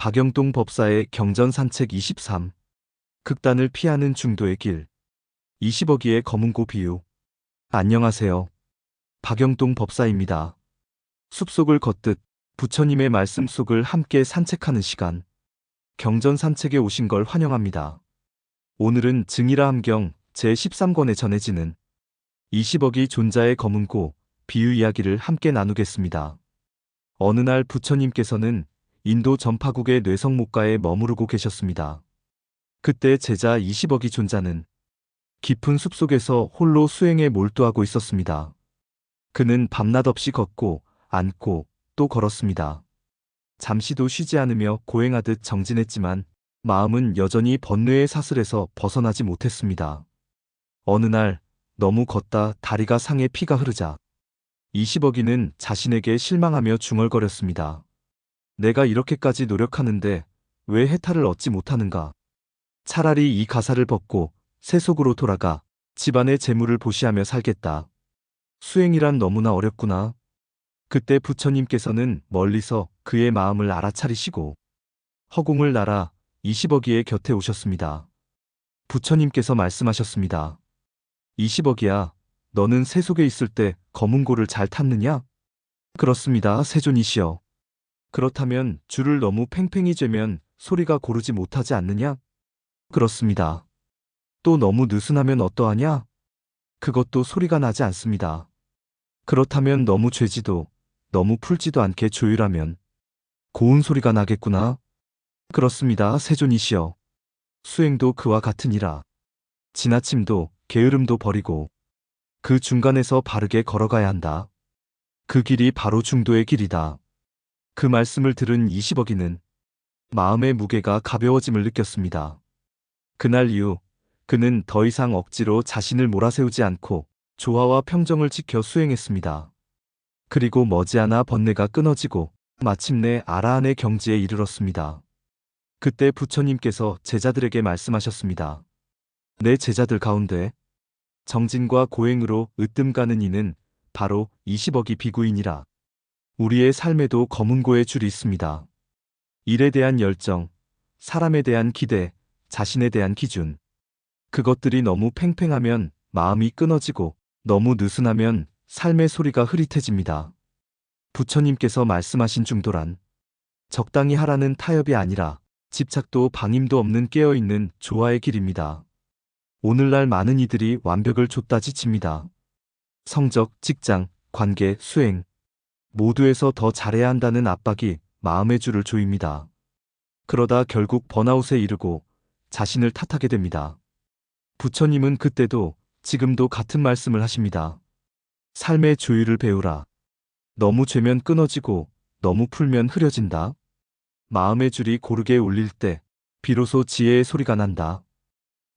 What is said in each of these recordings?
박영동 법사의 경전 산책 23. 극단을 피하는 중도의 길. 20억이의 검은고 비유. 안녕하세요. 박영동 법사입니다. 숲속을 걷듯 부처님의 말씀 속을 함께 산책하는 시간. 경전 산책에 오신 걸 환영합니다. 오늘은 증이라 함경 제13권에 전해지는 20억이 존자의 검은고 비유 이야기를 함께 나누겠습니다. 어느 날 부처님께서는 인도 전파국의 뇌성목가에 머무르고 계셨습니다. 그때 제자 20억이 존자는 깊은 숲속에서 홀로 수행에 몰두하고 있었습니다. 그는 밤낮 없이 걷고 앉고 또 걸었습니다. 잠시도 쉬지 않으며 고행하듯 정진했지만 마음은 여전히 번뇌의 사슬에서 벗어나지 못했습니다. 어느 날 너무 걷다 다리가 상해 피가 흐르자 20억이는 자신에게 실망하며 중얼거렸습니다. 내가 이렇게까지 노력하는데 왜 해탈을 얻지 못하는가? 차라리 이 가사를 벗고 세속으로 돌아가 집안의 재물을 보시하며 살겠다. 수행이란 너무나 어렵구나. 그때 부처님께서는 멀리서 그의 마음을 알아차리시고 허공을 날아 20억이의 곁에 오셨습니다. 부처님께서 말씀하셨습니다. 20억이야, 너는 세속에 있을 때 검은고를 잘 탔느냐? 그렇습니다, 세존이시여. 그렇다면 줄을 너무 팽팽히 죄면 소리가 고르지 못하지 않느냐? 그렇습니다. 또 너무 느슨하면 어떠하냐? 그것도 소리가 나지 않습니다. 그렇다면 너무 죄지도, 너무 풀지도 않게 조율하면 고운 소리가 나겠구나. 그렇습니다, 세존이시여. 수행도 그와 같으니라. 지나침도 게으름도 버리고 그 중간에서 바르게 걸어가야 한다. 그 길이 바로 중도의 길이다. 그 말씀을 들은 20억이는 마음의 무게가 가벼워짐을 느꼈습니다. 그날 이후 그는 더 이상 억지로 자신을 몰아세우지 않고 조화와 평정을 지켜 수행했습니다. 그리고 머지않아 번뇌가 끊어지고 마침내 아라한의 경지에 이르렀습니다. 그때 부처님께서 제자들에게 말씀하셨습니다. 내 제자들 가운데 정진과 고행으로 으뜸 가는 이는 바로 20억이 비구인이라. 우리의 삶에도 검은고의 줄이 있습니다. 일에 대한 열정, 사람에 대한 기대, 자신에 대한 기준. 그것들이 너무 팽팽하면 마음이 끊어지고 너무 느슨하면 삶의 소리가 흐릿해집니다. 부처님께서 말씀하신 중도란 적당히 하라는 타협이 아니라 집착도 방임도 없는 깨어있는 조화의 길입니다. 오늘날 많은 이들이 완벽을 줬다 지칩니다. 성적, 직장, 관계, 수행 모두에서 더 잘해야 한다는 압박이 마음의 줄을 조입니다. 그러다 결국 번아웃에 이르고 자신을 탓하게 됩니다. 부처님은 그때도 지금도 같은 말씀을 하십니다. 삶의 조율을 배우라. 너무 죄면 끊어지고 너무 풀면 흐려진다. 마음의 줄이 고르게 울릴 때 비로소 지혜의 소리가 난다.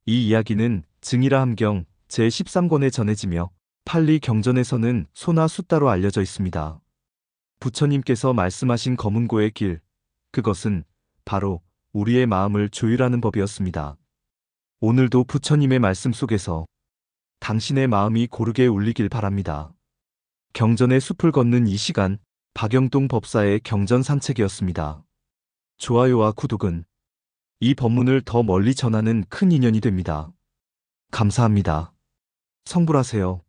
이 이야기는 증이라 함경 제13권에 전해지며 팔리 경전에서는 소나 숫다로 알려져 있습니다. 부처님께서 말씀하신 검은고의 길, 그것은 바로 우리의 마음을 조율하는 법이었습니다. 오늘도 부처님의 말씀 속에서 당신의 마음이 고르게 울리길 바랍니다. 경전의 숲을 걷는 이 시간, 박영동 법사의 경전 산책이었습니다. 좋아요와 구독은 이 법문을 더 멀리 전하는 큰 인연이 됩니다. 감사합니다. 성불하세요.